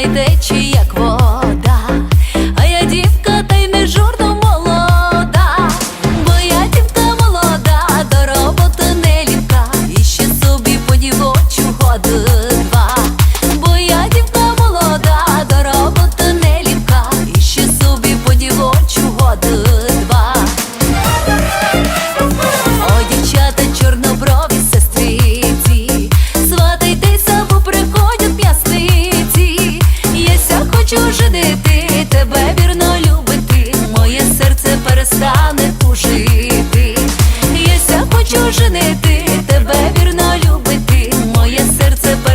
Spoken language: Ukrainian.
вона йде, а я дівка, та й не журно молода, бо я дівка молода, до роботи не лівка, і собі по дівочу два, бо я дівка молода, до роботи не лівка, ще собі по дівочу году хочу жити, тебе вірно любити, моє серце перестане тужити. Я ся хочу женити, тебе вірно любити, моє серце перестане.